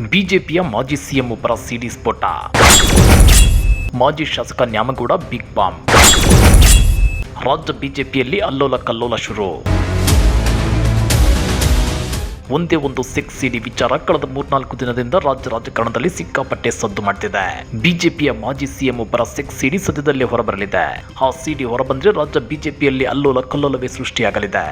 ಬಿಜೆಪಿಯ ಮಾಜಿ ಸಿಎಂ ಒಬ್ಬರ ಸಿಡಿ ಸ್ಫೋಟ. ಮಾಜಿ ಶಾಸಕ ನ್ಯಾಮಗೌಡ ಬಿಗ್ ಬಾಂಬ್. ರಾಜ್ಯ ಬಿಜೆಪಿಯಲ್ಲಿ ಅಲ್ಲೋಲ ಕಲ್ಲೋಲ ಶುರು. ಒಂದೇ ಒಂದು ಸೆಕ್ಸ್ ಸಿಡಿ ವಿಚಾರ ಕಳೆದ ಮೂರ್ನಾಲ್ಕು ದಿನದಿಂದ ರಾಜ್ಯ ರಾಜಕಾರಣದಲ್ಲಿ ಸಿಕ್ಕಾಪಟ್ಟೆ ಸದ್ದು ಮಾಡ್ತಿದೆ. ಬಿಜೆಪಿಯ ಮಾಜಿ ಸಿಎಂ ಒಬ್ಬರ ಸೆಕ್ಸ್ ಸಿಡಿ ಸದ್ಯದಲ್ಲೇ ಹೊರಬರಲಿದೆ. ಆ ಸಿಡಿ ಹೊರಬಂದ್ರೆ ರಾಜ್ಯ ಬಿಜೆಪಿಯಲ್ಲಿ ಅಲ್ಲೋಲ ಕಲ್ಲೋಲವೇ ಸೃಷ್ಟಿಯಾಗಲಿದೆ.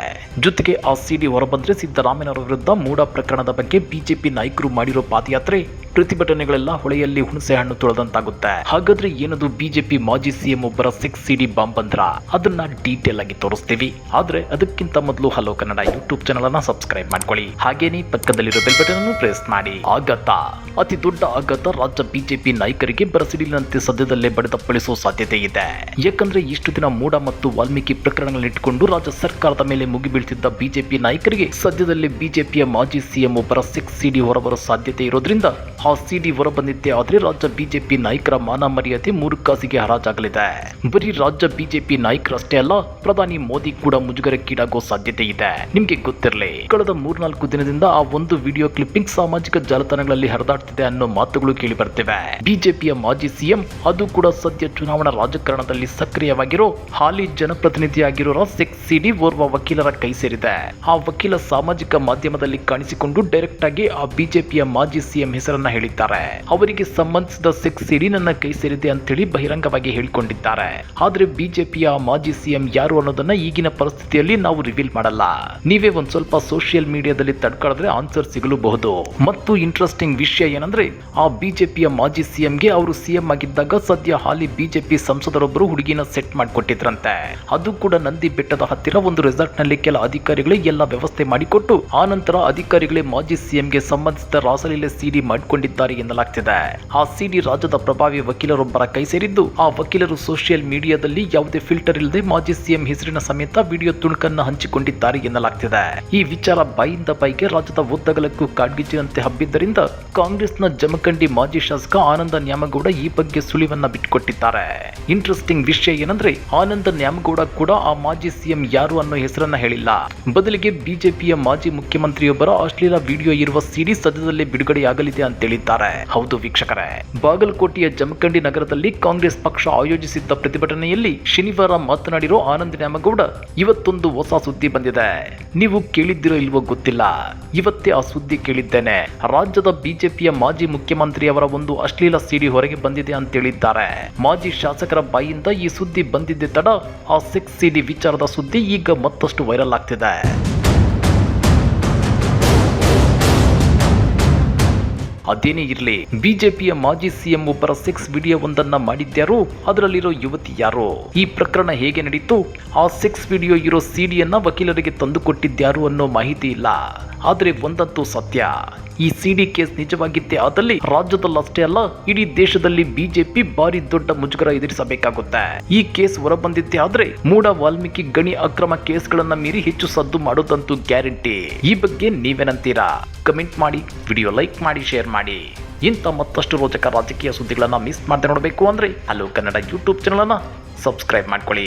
ಜೊತೆಗೆ ಆ ಸಿಡಿ ಹೊರಬಂದ್ರೆ ಸಿದ್ದರಾಮಯ್ಯನವರ ವಿರುದ್ಧ ಮೂಡ ಪ್ರಕರಣದ ಬಗ್ಗೆ ಬಿಜೆಪಿ ನಾಯಕರು ಮಾಡಿರೋ ಪಾದಯಾತ್ರೆ ಪ್ರತಿಭಟನೆಗಳೆಲ್ಲ ಹೊಳೆಯಲ್ಲಿ ಹುಣಸೆ ಹಣ್ಣು ತೊಳೆದಂತಾಗುತ್ತೆ. ಹಾಗಾದ್ರೆ ಏನದು ಬಿಜೆಪಿ ಮಾಜಿ ಸಿಎಂ ಒಬ್ಬರ ಸಿಕ್ಸ್ ಸಿಡಿ ಬಾಂಬ್ ಅಂದ್ರ ಅದನ್ನ ಡೀಟೇಲ್ ಆಗಿ ತೋರಿಸ್ತೀವಿ. ಆದ್ರೆ ಅದಕ್ಕಿಂತ ಮೊದಲು ಹಲೋ ಕನ್ನಡ ಯೂಟ್ಯೂಬ್ ಚಾನಲ್ ಅನ್ನ ಸಬ್ಸ್ಕ್ರೈಬ್ ಮಾಡ್ಕೊಳ್ಳಿ. ಹಾಗೇನೇ ಪಕ್ಕದಲ್ಲಿರೋ ಬೆಲ್ ಬಟನ್ ಅನ್ನು ಪ್ರೆಸ್ ಮಾಡಿ. ಆಗತ. ಅತಿ ದೊಡ್ಡ ಆಘಾತ ರಾಜ್ಯ ಬಿಜೆಪಿ ನಾಯಕರಿಗೆ ಬರಸಿಡಿಲಿನಂತೆ ಸದ್ಯದಲ್ಲೇ ಬಡಿದಪ್ಪಳಿಸುವ ಸಾಧ್ಯತೆ ಇದೆ. ಯಾಕಂದ್ರೆ ಇಷ್ಟು ದಿನ ಮೂಡ ಮತ್ತು ವಾಲ್ಮೀಕಿ ಪ್ರಕರಣಗಳನ್ನಿಟ್ಟುಕೊಂಡು ರಾಜ್ಯ ಸರ್ಕಾರದ ಮೇಲೆ ಮುಗಿಬೀಳ್ತಿದ್ದ ಬಿಜೆಪಿ ನಾಯಕರಿಗೆ ಸದ್ಯದಲ್ಲೇ ಬಿಜೆಪಿಯ ಮಾಜಿ ಸಿಎಂ ಒಬ್ಬರ ಸಿಕ್ಸ್ ಸಿಡಿ ಹೊರಬರೋ ಸಾಧ್ಯತೆ ಇರೋದ್ರಿಂದ ಆ ಸಿಡಿ ಹೊರಬಂದಿದ್ದೆ ಆದ್ರೆ ರಾಜ್ಯ ಬಿಜೆಪಿ ನಾಯಕರ ಮಾನ ಮರ್ಯಾದೆ ಮೂರು ಕಾಸಿಗೆ ಹರಾಜಾಗಲಿದೆ. ಬರೀ ರಾಜ್ಯ ಬಿಜೆಪಿ ನಾಯಕರಷ್ಟೇ ಅಲ್ಲ, ಪ್ರಧಾನಿ ಮೋದಿ ಕೂಡ ಮುಜುಗರಕ್ಕೀಡಾಗೋ ಸಾಧ್ಯತೆ ಇದೆ. ನಿಮ್ಗೆ ಗೊತ್ತಿರಲಿ, ಕಳೆದ ಮೂರ್ನಾಲ್ಕು ದಿನದಿಂದ ಆ ಒಂದು ವಿಡಿಯೋ ಕ್ಲಿಪ್ಪಿಂಗ್ ಸಾಮಾಜಿಕ ಜಾಲತಾಣಗಳಲ್ಲಿ ಹರಿದಾಡ್ತಿದೆ ಅನ್ನೋ ಮಾತುಗಳು ಕೇಳಿ ಬರ್ತಿವೆ ಬಿಜೆಪಿಯ ಮಾಜಿ ಸಿಎಂ, ಅದು ಕೂಡ ಸದ್ಯ ಚುನಾವಣಾ ರಾಜಕಾರಣದಲ್ಲಿ ಸಕ್ರಿಯವಾಗಿರೋ ಹಾಲಿ ಜನಪ್ರತಿನಿಧಿಯಾಗಿರೋ ಸೆಕ್ಸ್ ಸಿಡಿ ಓರ್ವ ವಕೀಲರ ಕೈ ಸೇರಿದೆ. ಆ ವಕೀಲ ಸಾಮಾಜಿಕ ಮಾಧ್ಯಮದಲ್ಲಿ ಕಾಣಿಸಿಕೊಂಡು ಡೈರೆಕ್ಟ್ ಆಗಿ ಆ ಬಿಜೆಪಿಯ ಮಾಜಿ ಸಿಎಂ ಹೆಸರನ್ನ ಹೇಳಿದ್ದಾರೆ. ಅವರಿಗೆ ಸಂಬಂಧಿಸಿದ ಸೆಕ್ಸ್ ಸಿಡಿ ನನ್ನ ಕೈ ಸೇರಿದೆ ಅಂತೇಳಿ ಬಹಿರಂಗವಾಗಿ ಹೇಳಿಕೊಂಡಿದ್ದಾರೆ. ಆದ್ರೆ ಬಿಜೆಪಿಯ ಮಾಜಿ ಸಿಎಂ ಯಾರು ಅನ್ನೋದನ್ನ ಈಗಿನ ಪರಿಸ್ಥಿತಿಯಲ್ಲಿ ನಾವು ರಿವೀಲ್ ಮಾಡಲ್ಲ. ನೀವೇ ಒಂದ್ ಸ್ವಲ್ಪ ಸೋಷಿಯಲ್ ಮೀಡಿಯಾದಲ್ಲಿ ತಡ್ಕೊಳ್ಳಿದ್ರೆ ಆನ್ಸರ್ ಸಿಗಲೂಬಹುದು. ಮತ್ತು ಇಂಟ್ರೆಸ್ಟಿಂಗ್ ವಿಷಯ ಏನಂದ್ರೆ, ಆ ಬಿಜೆಪಿಯ ಮಾಜಿ ಸಿಎಂಗೆ ಅವರು ಸಿಎಂ ಆಗಿದ್ದಾಗ ಸದ್ಯ ಹಾಲಿ ಬಿಜೆಪಿ ಸಂಸದರೊಬ್ಬರು ಹುಡುಗಿನ ಸೆಟ್ ಮಾಡಿಕೊಟ್ಟಿದ್ರಂತೆ. ಅದು ಕೂಡ ನಂದಿ ಬೆಟ್ಟದ ಹತ್ತಿರ ಒಂದು ರೆಸಾರ್ಟ್ನಲ್ಲಿ ಕೆಲ ಅಧಿಕಾರಿಗಳೇ ಎಲ್ಲ ವ್ಯವಸ್ಥೆ ಮಾಡಿಕೊಟ್ಟು, ಆ ನಂತರ ಅಧಿಕಾರಿಗಳೇ ಮಾಜಿ ಸಿಎಂಗೆ ಸಂಬಂಧಿಸಿದ ರಾಸಲೀಲೆ ಸಿಡಿ ಮಾಡಿಕೊಂಡಿದ್ದಾರೆ ಎನ್ನಲಾಗ್ತಿದೆ. ಆ ಸಿಡಿ ರಾಜ್ಯದ ಪ್ರಭಾವಿ ವಕೀಲರೊಬ್ಬರ ಕೈ ಸೇರಿದ್ದು, ಆ ವಕೀಲರು ಸೋಷಿಯಲ್ ಮೀಡಿಯಾದಲ್ಲಿ ಯಾವುದೇ ಫಿಲ್ಟರ್ ಇಲ್ಲದೆ ಮಾಜಿ ಸಿಎಂ ಹೆಸರಿನ ಸಮೇತ ವಿಡಿಯೋ ತುಣುಕನ್ನ ಹಂಚಿಕೊಂಡಿದ್ದಾರೆ ಎನ್ನಲಾಗ್ತಿದೆ. ಈ ವಿಚಾರ ಬಾಯಿಂದ ಬಾಯಿಗೆ ರಾಜ್ಯದ ಉದ್ದಗಲಕ್ಕೂ ಕಾಡ್ಗಿಚ್ಚಿನಂತೆ ಹಬ್ಬಿದ್ದರಿಂದ ಕಾಂಗ್ರೆಸ್ನ ಜಮಖಂಡಿ ಮಾಜಿ ಶಾಸಕ ಆನಂದ ನ್ಯಾಮಗೌಡ ಈ ಬಗ್ಗೆ ಸುಳಿವನ್ನ ಬಿಟ್ಟುಕೊಟ್ಟಿದ್ದಾರೆ ಇಂಟ್ರೆಸ್ಟಿಂಗ್ ವಿಷಯ ಏನಂದ್ರೆ ಆನಂದ ನ್ಯಾಮಗೌಡ ಕೂಡ ಆ ಮಾಜಿ ಸಿಎಂ ಯಾರು ಅನ್ನೋ ಹೆಸರನ್ನ ಹೇಳಿಲ್ಲ. ಬದಲಿಗೆ ಬಿಜೆಪಿಯ ಮಾಜಿ ಮುಖ್ಯಮಂತ್ರಿಯೊಬ್ಬರ ಅಶ್ಲೀಲ ವಿಡಿಯೋ ಇರುವ ಸಿಡಿ ಸದ್ಯದಲ್ಲೇ ಬಿಡುಗಡೆಯಾಗಲಿದೆ ಅಂತ ಹೇಳಿದ್ದಾರೆ. ಹೌದು ವೀಕ್ಷಕರೇ. ಬಾಗಲಕೋಟೆಯ ಜಮಖಂಡಿ ನಗರದಲ್ಲಿ ಕಾಂಗ್ರೆಸ್ ಪಕ್ಷ ಆಯೋಜಿಸಿದ್ದ ಪ್ರತಿಭಟನೆಯಲ್ಲಿ ಶನಿವಾರ ಮಾತನಾಡಿರೋ ಆನಂದ ನ್ಯಾಮಗೌಡ, ಇವತ್ತೊಂದು ಹೊಸ ಸುದ್ದಿ ಬಂದಿದೆ. ನೀವು ಕೇಳಿದ್ದಿರೋ ಇಲ್ವೋ ಗೊತ್ತಿಲ್ಲ. ಇವತ್ತೇ ಆ ಸುದ್ದಿ ಕೇಳಿದ್ದೇನೆ. ರಾಜ್ಯದ ಬಿಜೆಪಿಯ ಮಾಜಿ ಮುಖ್ಯಮಂತ್ರಿಯವರ ಒಂದು ಅಶ್ಲೀಲ ಸಿಡಿ ಹೊರಗೆ ಬಂದಿದೆ ಅಂತ ಹೇಳಿದ್ದಾರೆ. ಮಾಜಿ ಶಾಸಕರ ಬಾಯಿಂದ ಈ ಸುದ್ದಿ ಬಂದಿದ್ದೆ ತಡ ಆ ಸಿಕ್ಸ್ ಸಿಡಿ ವಿಚಾರದ ಸುದ್ದಿ ಈಗ ಮತ್ತಷ್ಟು ವೈರಲ್ ಆಗ್ತಿದೆ. ಅದೇನೇ ಇರಲಿ, ಬಿಜೆಪಿಯ ಮಾಜಿ ಸಿಎಂ ಒಬ್ಬರ ಸೆಕ್ಸ್ ವಿಡಿಯೋ ಒಂದನ್ನ ಮಾಡಿದ್ಯಾರು? ಅದರಲ್ಲಿರೋ ಯುವತಿ ಯಾರು? ಈ ಪ್ರಕರಣ ಹೇಗೆ ನಡೀತು? ಆ ಸೆಕ್ಸ್ ವಿಡಿಯೋ ಇರೋ ಸಿಡಿಯನ್ನ ವಕೀಲರಿಗೆ ತಂದುಕೊಟ್ಟಿದ್ಯಾರು ಅನ್ನೋ ಮಾಹಿತಿ ಇಲ್ಲ. ಆದರೆ ಒಂದಂತೂ ಸತ್ಯ ಈ ಸಿಡಿ ಕೇಸ್ ನಿಜವಾಗಿದ್ದೇ ಆದಲ್ಲಿ ರಾಜ್ಯದಲ್ಲಷ್ಟೇ ಅಲ್ಲ, ಇಡೀ ದೇಶದಲ್ಲಿ ಬಿಜೆಪಿ ಭಾರಿ ದೊಡ್ಡ ಮುಜುಗರ ಎದುರಿಸಬೇಕಾಗುತ್ತೆ. ಈ ಕೇಸ್ ಹೊರಬಂದಿದ್ದೇ ಆದ್ರೆ ಮೂಡ ವಾಲ್ಮೀಕಿ ಗಣಿ ಅಕ್ರಮ ಕೇಸ್ಗಳನ್ನ ಮೀರಿ ಹೆಚ್ಚು ಸದ್ದು ಮಾಡೋದಂತೂ ಗ್ಯಾರಂಟಿ. ಈ ಬಗ್ಗೆ ನೀವೇನಂತೀರಾ? ಕಮೆಂಟ್ ಮಾಡಿ, ವಿಡಿಯೋ ಲೈಕ್ ಮಾಡಿ, ಶೇರ್ ಮಾಡಿ. ಇಂಥ ಮತ್ತಷ್ಟು ರೋಚಕ ರಾಜಕೀಯ ಸುದ್ದಿಗಳನ್ನ ಮಿಸ್ ಮಾಡದೆ ನೋಡಬೇಕು ಅಂದ್ರೆ ಹಲೋ ಕನ್ನಡ ಯೂಟ್ಯೂಬ್ ಚಾನಲ್ ಅನ್ನ ಸಬ್ಸ್ಕ್ರೈಬ್ ಮಾಡ್ಕೊಳ್ಳಿ.